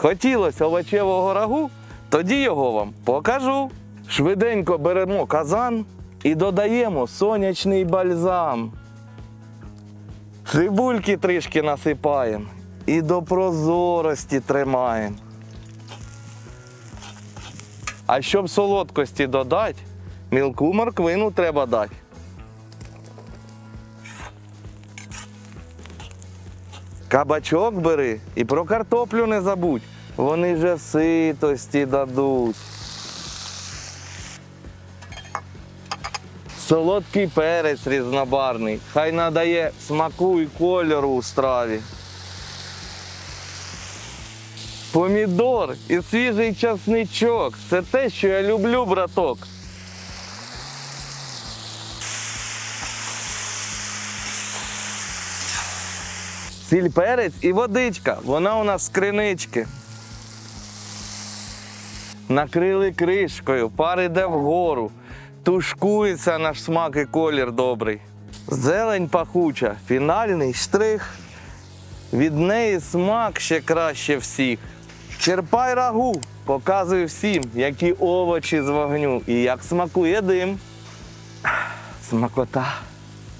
хотілося овочевого рагу, тоді його вам покажу. Швиденько беремо казан і додаємо сонячний бальзам. Цибульки трішки насипаємо і до прозорості тримаємо. А щоб солодкості додати, мілку морквину треба дати. Кабачок бери і про картоплю не забудь. Вони же ситості дадуть. Солодкий перець різнобарний. Хай надає смаку і кольору у страві. Помідор і свіжий часничок. Це те, що я люблю, браток. Сіль перець і водичка. Вона у нас з кринички. Накрили кришкою, пар іде вгору. Тушкується наш смак і колір добрий. Зелень пахуча, фінальний штрих. Від неї смак ще краще всіх. Черпай рагу, показуй всім, які овочі з вогню і як смакує дим. Смакота.